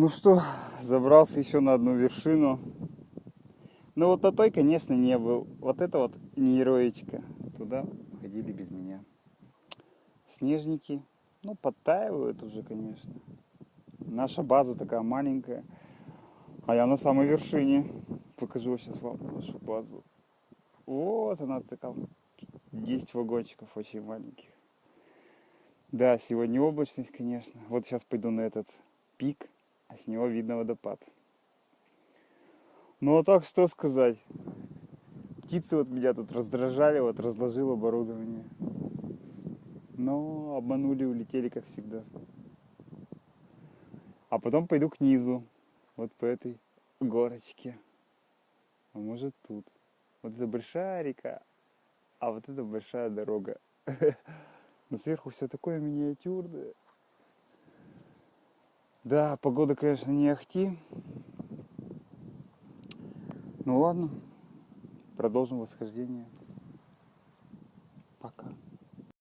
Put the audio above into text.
Ну что, забрался еще на одну вершину. Ну вот на той, конечно, не был. Вот это вот не героечка. Туда ходили без меня. Снежники, ну, подтаивают уже, конечно. Наша база такая маленькая. А я на самой вершине. Покажу сейчас вам нашу базу. Вот она такая. 10 вагончиков очень маленьких. Да, сегодня облачность, конечно. Вот сейчас пойду на этот пик, а с него видно водопад. Ну а так что сказать. Птицы вот меня тут раздражали, вот разложил оборудование. Но обманули, улетели, как всегда. А потом пойду к низу, вот по этой горочке. А может тут. Вот это большая река, а вот это большая дорога. Но сверху все такое миниатюрное. Да, погода, конечно, не ахти. Ну ладно, продолжим восхождение. Пока.